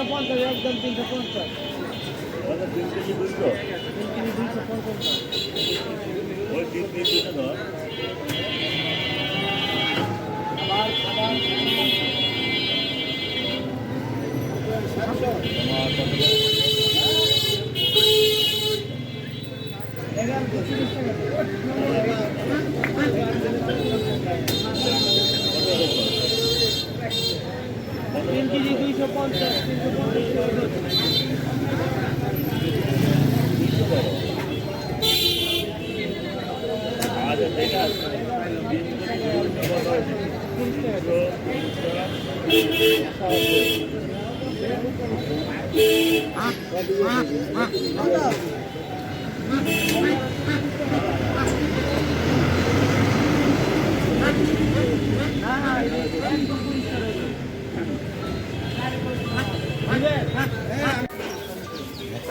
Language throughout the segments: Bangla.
তিনশো পঞ্চাশ, একদম তিনশো পঞ্চাশ। তিন কেজি দুশো তিন কেজি দুইশো পঞ্চাশ। ওই তিন কেজি দুশো ধর আবার আবার তোমার কত এগারো তিরিশ টাকা তিন কেজি দুইশো পঞ্চাশ তিনশো পঞ্চাশ আচ্ছা ঠিক আছে তিন কেজি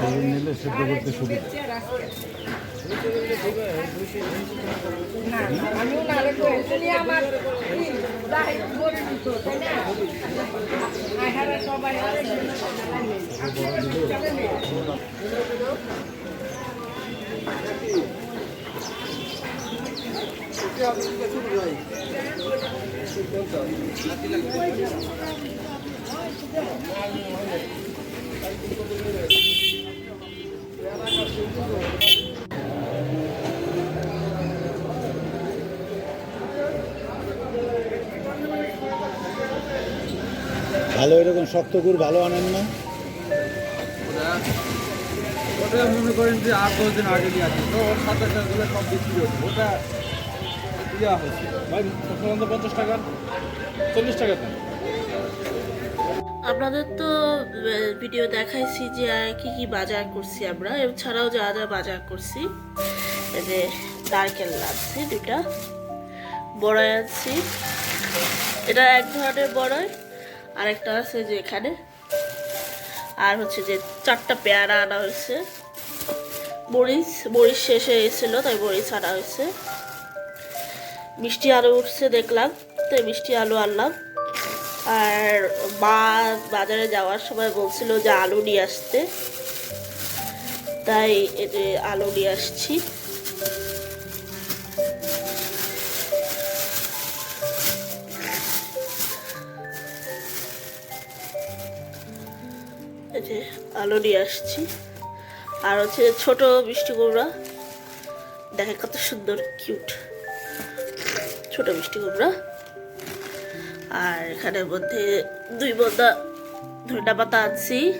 তিনশো নিলে সেদ্ধ করতে সুবিধা আমিও না। ভালো এরকম শক্ত গুড় ভালো আনেন না। ওটা মনে করেন যে আট দশ দিন আগে দিয়ে আছে তো ওর সাথে সাথে সব বিক্রি হচ্ছে। ওটা দেওয়া হচ্ছে। ভাই সাধারণত পঞ্চাশ টাকা? চল্লিশ টাকা দেন আপনাদের তো ভিডিও দেখাইছি যে কি কি বাজার করছি আমরা। এছাড়াও যা যা বাজার করছি এই যে নারকেল আনছি দুটা বড়াই আনছি। এটা এক ধরনের বড়াই। আর একটা আছে যে এখানে। আর হচ্ছে যে চারটা পেয়ারা আনা হয়েছে। মরিচ মরিচ শেষ হয়ে গেছিল, তাই মরিচ আনা হয়েছে। মিষ্টি আলু উঠছে, দেখলাম। তাই মিষ্টি আলু আনলাম। আর মা বাজারে যাওয়ার সময় বলছিল যে আলু নিয়ে আসতে। তাই এই যে আলু নিয়ে আসছি। যে আলো নিয়ে আসছি। আর হচ্ছে ছোট মিষ্টি কুমড়া। দেখে কত সুন্দর কিউট ছোট মিষ্টি কুমড়া। আর এখানের মধ্যে দুই বন্ধা ধনিয়া পাতা আনছি।